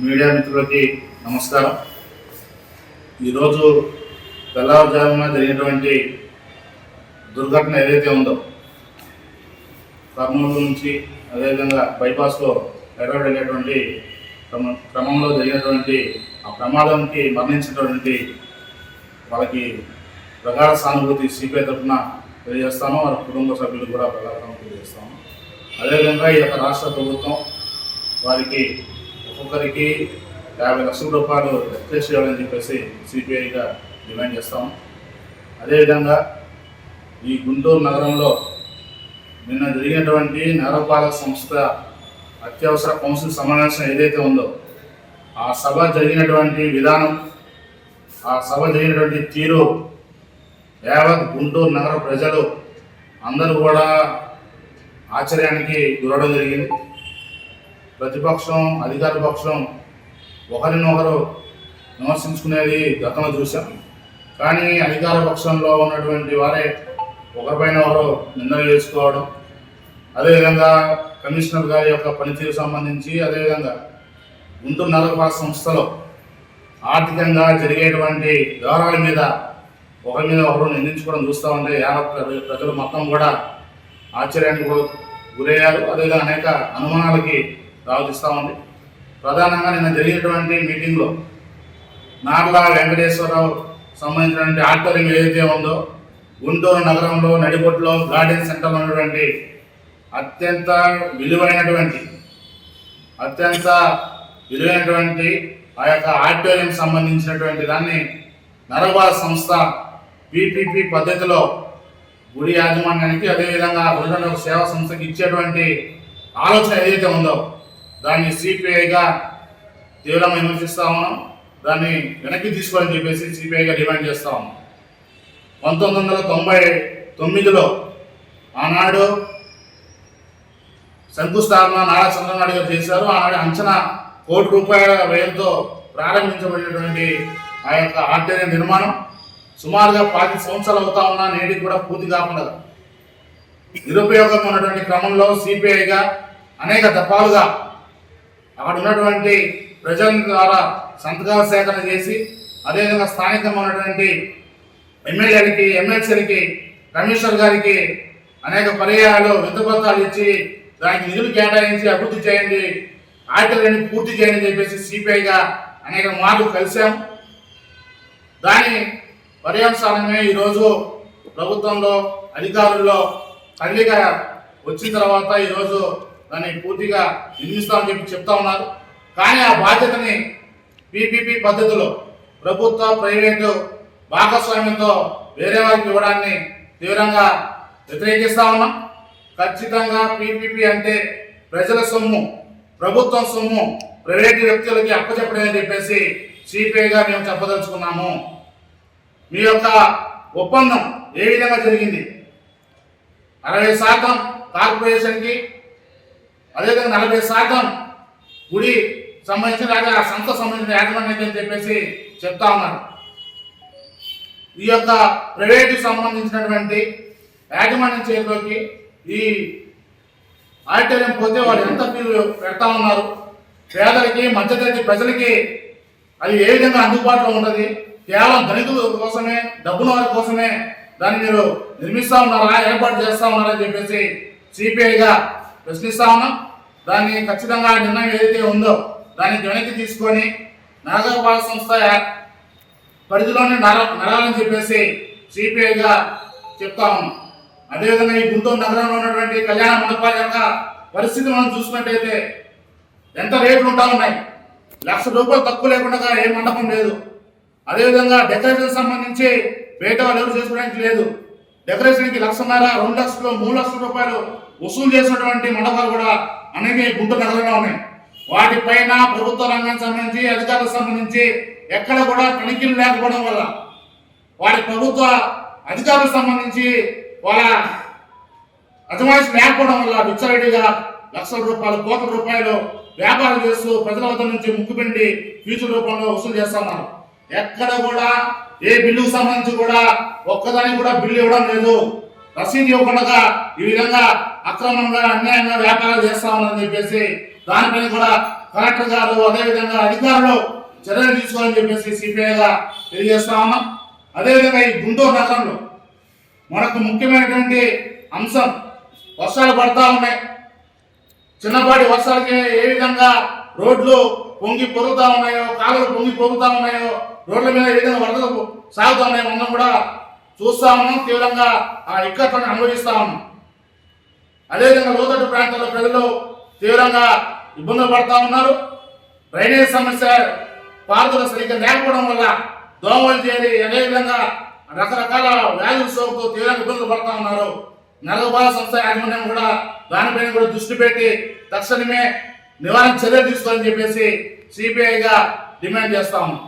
Media మిత్రులకి నమస్కారం. ఈరోజు తెల్లవారుజామున జరిగినటువంటి దుర్ఘటన ఏదైతే ఉందో కర్నూలు నుంచి అదేవిధంగా బైపాస్లో హైదరాబాద్ వెళ్ళేటువంటి క్రమంలో జరిగినటువంటి ఆ ప్రమాదానికి మరణించినటువంటి వాళ్ళకి ప్రగాఢ సానుభూతి సిపిఐ తరఫున తెలియజేస్తాను. వారి కుటుంబ సభ్యులు కూడా ప్రగాఢ సానుభూతి తెలియజేస్తాము అదేవిధంగా ఈ యొక్క రాష్ట్ర ప్రభుత్వం వారికి ఒకరికి యాభై లక్షల రూపాయలు రిక్వెస్ట్ చేయాలని చెప్పేసి సిపిఐగా డిమాండ్ చేస్తాం అదేవిధంగా ఈ గుంటూరు నగరంలో నిన్న జరిగినటువంటి నగరపాలక సంస్థ అత్యవసర కౌన్సిల్ సమావేశం ఏదైతే ఉందో ఆ సభ జరిగినటువంటి విధానం ఆ సభ జరిగినటువంటి తీరు యావత్ గుంటూరు నగర ప్రజలు అందరూ కూడా ఆశ్చర్యానికి గురవడం జరిగింది. ప్రతిపక్షం అధికార పక్షం ఒకరినొకరు విమర్శించుకునేది గతంలో చూసాం కానీ అధికార పక్షంలో ఉన్నటువంటి వారే ఒకరిపైన ఒకరు నిందలు చేసుకోవడం అదేవిధంగా కమిషనర్ గారి యొక్క పనితీరు సంబంధించి అదేవిధంగా గుంటూరు నగరపాలక సంస్థలో ఆర్థికంగా జరిగేటువంటి వ్యవహారాల మీద ఒకరి మీద ఒకరు నిందించుకోవడం చూస్తూ ఉంటే యావత్ ప్ర- ప్రజలు మొత్తం కూడా ఆశ్చర్యానికి గురయ్యారు. అదేవిధంగా అనేక అనుమానాలకి దావతిస్తూ ఉంది ప్రధానంగా నిన్న జరిగినటువంటి మీటింగ్లో నార్లా వెంకటేశ్వరరావు సంబంధించినటువంటి ఆడిటోరియం ఏదైతే ఉందో గుంటూరు నగరంలో నడిబొట్టులో గార్డెన్ సెంటర్లో ఉన్నటువంటి అత్యంత విలువైనటువంటి అత్యంత విలువైనటువంటి ఆ యొక్క ఆడిటోరియం సంబంధించినటువంటి దాన్ని నరబాల సంస్థ పిపిపి పద్ధతిలో గుడి యాజమాన్యానికి అదేవిధంగా గుడిలో సేవా సంస్థకి ఇచ్చేటువంటి ఆలోచన ఏదైతే ఉందో దాన్ని సిపిఐగా తీవ్రంగా విమర్శిస్తా ఉన్నాం. దాన్ని వెనక్కి తీసుకోవాలని చెప్పేసి సిపిఐగా డిమాండ్ చేస్తా ఉన్నాం. పంతొమ్మిది వందల తొంభై తొమ్మిదిలో ఆనాడు శంకుస్థాపన నారా చంద్రనాయుడు గారు చేశారు. ఆనాడు అంచనా కోటి రూపాయల వ్యయంతో ప్రారంభించబడినటువంటి ఆ యొక్క ఆర్టీఐ నిర్మాణం సుమారుగా పాతి సంవత్సరాలు అవుతా ఉన్నా నేటికి కూడా పూర్తి కాకుండా నిరుపయోగం ఉన్నటువంటి క్రమంలో సిపిఐగా అనేక దఫాలుగా అక్కడ ఉన్నటువంటి ప్రజల ద్వారా సంతకాల సేకరణ చేసి అదేవిధంగా స్థానికంగా ఉన్నటువంటి ఎమ్మెల్యేలకి ఎమ్మెల్సీలకి కమిషనర్ గారికి అనేక పర్యాయాలు వింతపత్రాలు ఇచ్చి దానికి నిధులు కేటాయించి అభివృద్ధి చేయండి ఆటలని పూర్తి చేయండి అని చెప్పేసి సిపిఐగా అనేక మార్లు కలిశాం. దాని పర్యవసానమే ఈరోజు ప్రభుత్వంలో అధికారుల్లో తల్లిగా వచ్చిన తర్వాత ఈరోజు దాన్ని పూర్తిగా నిర్మిస్తామని చెప్పి చెప్తా ఉన్నారు. కానీ ఆ బాధ్యతని పీపీపీ పద్ధతిలో ప్రభుత్వ ప్రైవేటు భాగస్వామ్యంతో వేరే వారికి ఇవ్వడాన్ని తీవ్రంగా వ్యతిరేకిస్తా ఉన్నాం. ఖచ్చితంగా పీపీపీ అంటే ప్రజల సొమ్ము ప్రభుత్వం సొమ్ము ప్రైవేటు వ్యక్తులకి అప్పచెప్పడమని చెప్పేసి సిపిఐగా మేము చెప్పదలుచుకున్నాము. మీ యొక్క ఒప్పందం ఏ విధంగా జరిగింది? అరవై శాతం కార్పొరేషన్కి అదేవిధంగా నలభై శాతం గుడి సంబంధించిన లేదా ఆ సంస్థ సంబంధించిన యాజమాన్యం అని చెప్పేసి చెప్తా ఉన్నారు. ఈ యొక్క ప్రైవేటు సంబంధించినటువంటి యాజమాన్యం చేతిలోకి ఈ ఆడిటోరియం పోతే వాళ్ళు ఎంత ఫీజు పెడతా ఉన్నారు? పేదలకి మధ్యతరగతి ప్రజలకి అది ఏ విధంగా అందుబాటులో ఉంటుంది కేవలం దళితుల కోసమే డబ్బున వారి కోసమే దాన్ని మీరు నిర్మిస్తా ఉన్నారా ఏర్పాటు చేస్తా ఉన్నారా అని చెప్పేసి సిపిఐగా ప్రశ్నిస్తా ఉన్నాం దాన్ని ఖచ్చితంగా నిర్ణయం ఏదైతే ఉందో దాన్ని వెనక్కి తీసుకొని నగరపాలక సంస్థ పరిధిలోనే నర నరాలని చెప్పేసి సిపిఐగా చెప్తా ఉన్నాం. అదేవిధంగా ఈ గుంటూరు నగరంలో ఉన్నటువంటి కళ్యాణ మండపాల యొక్క పరిస్థితి మనం చూసినట్టయితే ఎంత రేట్లు ఉంటా ఉన్నాయి? లక్ష రూపాయలు తక్కువ లేకుండా ఏ మండపం లేదు. అదేవిధంగా డెకరేషన్ సంబంధించి బయట వాళ్ళు ఎవరు చేసుకోవడానికి లేదు. డెకరేషన్కి లక్షన్నర రెండు లక్షలు మూడు లక్షల రూపాయలు వసూలు చేసినటువంటి మండపాలు కూడా అనేక ఈ గుంటూరు నగరంలో ఉన్నాయి. వాటిపైన ప్రభుత్వ రంగానికి సంబంధించి అధికారులకు సంబంధించి ఎక్కడ కూడా తనిఖీలు లేకపోవడం వల్ల వారి ప్రభుత్వ అధికారులకు సంబంధించి వాళ్ళ అజమాయిషి లేకపోవడం వల్ల విచ్చలవిడిగా లక్షల రూపాయలు కోట్ల రూపాయలు వ్యాపారం చేస్తూ ప్రజల వద్ద నుంచి ముక్కుపిండి ఫ్యూచర్ రూపంలో వసూలు చేస్తున్నారు ఎక్కడ కూడా ఏ బిల్లుకు సంబంధించి కూడా ఒక్కదానికి కూడా బిల్లు ఇవ్వడం లేదు. రసీదు ఇవ్వకుండా ఈ విధంగా అక్రమంగా అన్యాయంగా వ్యాపారాలు చేస్తా చెప్పేసి దానిపైన కూడా కలెక్టర్ గారు అదేవిధంగా అధికారులు చర్యలు తీసుకోవాలని చెప్పేసి సిపిఐగా తెలియజేస్తా ఉన్నాం. అదేవిధంగా ఈ గుంటూరు నగరంలో మనకు ముఖ్యమైనటువంటి అంశం వర్షాలు పడతా ఉన్నాయి. చిన్నపాటి వర్షాలకి ఏ విధంగా రోడ్లు పొంగి పొరుగుతా ఉన్నాయో కాలువలు పొంగి పొరుగుతా ఉన్నాయో రోడ్ల మీద ఏ విధంగా వరదలు సాగుతా ఉన్నాయో మనం కూడా చూస్తా ఉన్నాం తీవ్రంగా ఆ ఇక్కట్లను అనుభవిస్తా. ఉన్నాం అదేవిధంగా లోతట్టు ప్రాంతాల ప్రజలు తీవ్రంగా ఇబ్బందులు పడతా ఉన్నారు. డ్రైనేజ్ సమస్య పారుదల సరిగ్గా లేకపోవడం వల్ల దోమలు చేరి అదేవిధంగా రకరకాల వ్యాధుల సోకుతూ తీవ్రంగా ఇబ్బందులు పడతా ఉన్నారు. నగరపాల సంస్థ యాజమాన్యం కూడా దానిపైన కూడా దృష్టి పెట్టి తక్షణమే నివారణ చర్యలు తీసుకోవాలని చెప్పేసి సిబిఐగా డిమాండ్ చేస్తా ఉన్నాం.